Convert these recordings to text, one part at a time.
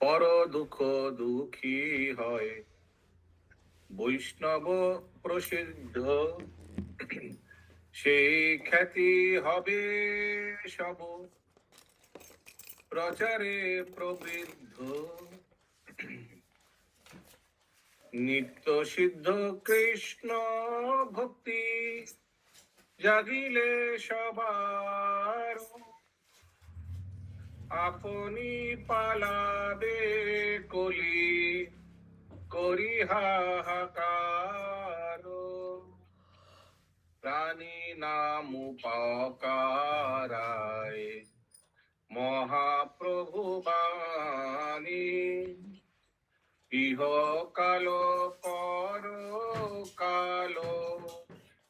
পর দুঃখ দুঃখী হয়। বৈষ্ণব প্রসিদ্ধ। সেই খ্যাতি হবে সব। প্রচারে প্রবৃদ্ধ। নিত্য সিদ্ধ কৃষ্ণ ভক্তি জাগিলে সবার আপনি পালাবে কলি করি হাহাকার প্রাণী নাম উপকারায় মহাপ্রভু বাণী। ইহ কাল পর কাল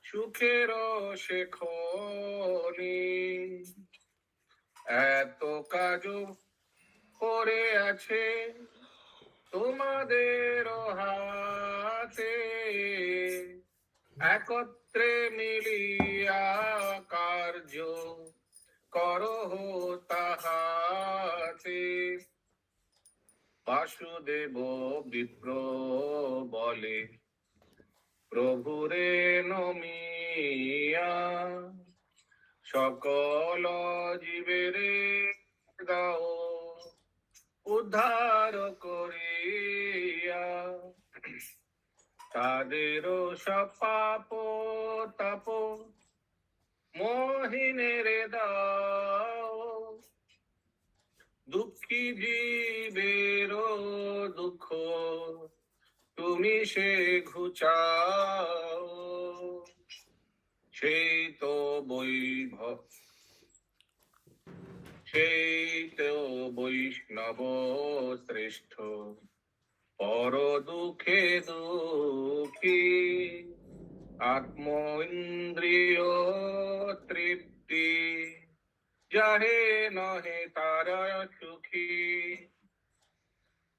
সুখের শেখনি এত কাজ পড়ে আছে তোমাদের হাতে। একত্রে মিলিয়া কার্য করহ তাহাতে। বাসুদেব বিপ্র বলে, প্রভুরে নমিয়া, সকল জীবেরে উদ্ধার করিয়া। তাদের সপাপ তাপ মোহিনের দুঃখী জীবের দুঃখ তুমি সে ঘুচাও। সেই তো বৈভব, সেই বৈষ্ণব শ্রেষ্ঠ পর দুঃখে দুঃখী আত্ম ইন্দ্রিয় তৃপ্তি, যাহে নহে তার সুখী।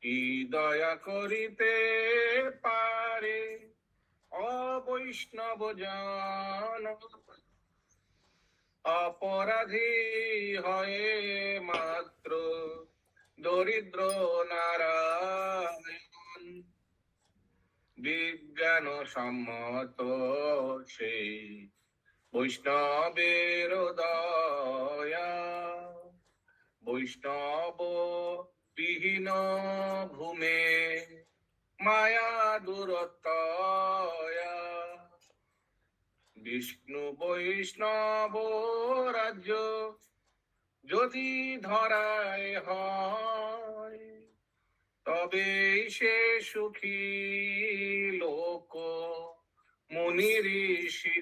কি দয়া করিতে পারে অবৈষ্ণব জন? অপরাধী হয়ে মাত্র দরিদ্র নারায়ণ। বিজ্ঞান সম্মত সেই বৈষ্ণবের দয়া। বৈষ্ণব বিহীন ভূমে মায়া দূরতয়া বিষ্ণু বৈষ্ণব রাজ্য যদি ধরায় হয়, তবে সে সুখী লোক মুনি ঋষি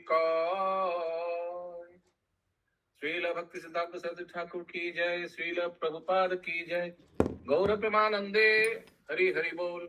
শ্রীল ভক্তি সিদ্ধান্ত সরস্বতী ঠাকুর কি জয়? শ্রীল প্রভুপাদ কি জয়? গৌর হরি হরি বল।